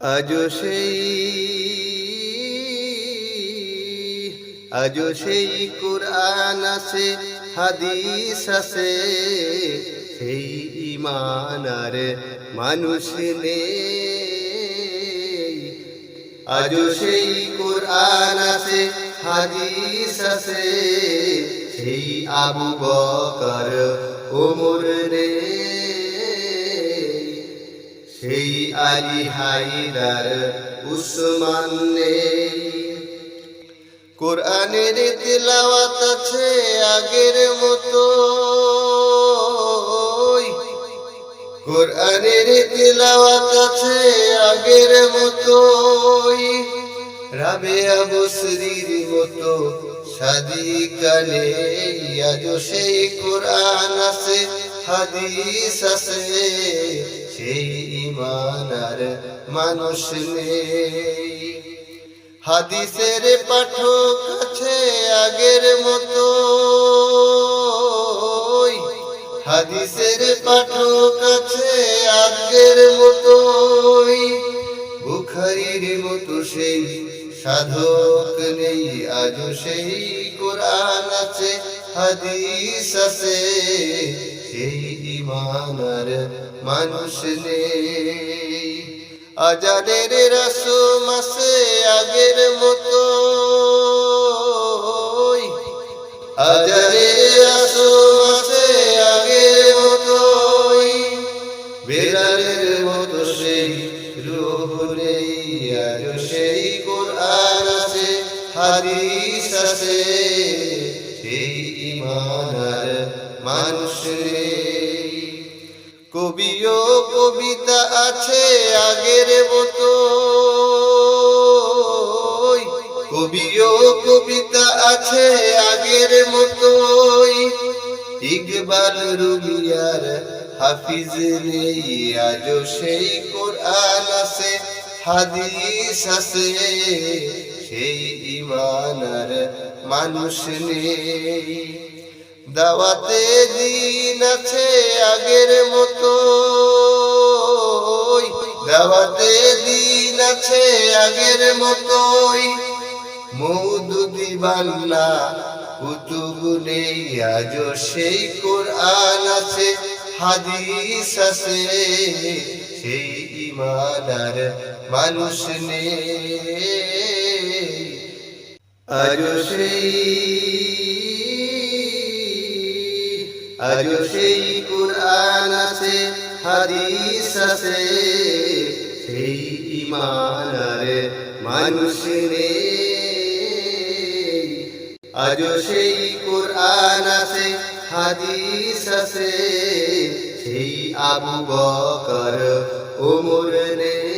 আজও সেই আজও সেই কোরআন আছে, হাদিস আছে। সেই ইমান আর মানুষ নেই। আজও সেই কোরআন আছে, হাদিস আছে। সেই আবু বকর ওমর আলী হায়দার উসমান নেই কোরআনের তিলাওয়াত আছে আগের মতো। কোরআনের তিলাওয়াত আছে আগের মতো রাবেয়া বসরির মতো সাদিকা নেই আজও সেই কোরআন আছে, হাদিস আছে, সেই ইমান আর মানুষ নেই। হাদিসের পাঠক আছে আগের মতো। হাদিসের পাঠক আছে আগের মতো বুখারির মতো সেই সাধক নেই, আজও সেই কোরআন আছে। হাদিস আছে, সেই ইমানার মানুষ নেই। আজানের রসম আছে আগের মতো। আজানের রসম আছে আগের মতো। বেলালের মতো সেই রূহ নেই আজ সেই কোরআন আছে, হাদিস আছে। সেই ইমানার মানুষ। নেই কবিও কবিতা আছে আগের মতো। কবিও কবিতা আছে আগের মতো। ইকবাল রুবিয়ার হাফিজ নেই, আজও সেই কোরআন আছে, হাদিস আছে। সেই ইমানার মানুষ নেই। দাওয়াতে দিন আছে আগের মতো। দাওয়াতে দিন আছে আগের মতোই। মৌদুদি বাংলা কুতুব নেই, আজও সেই কোরআন আছে, হাদিস আছে। সেই ইমানার মানুষ নেই। আজও সেই আজও সেই কোরআন আছে, হাদিস আছে। সেই ইমান আর মানুষ নেই। আজও সেই কোরআন আছে, হাদিস আছে। সেই আবু বকর ওমর নেই।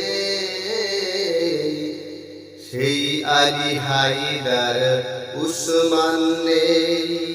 সেই আলী হায়দার উসমান নেই।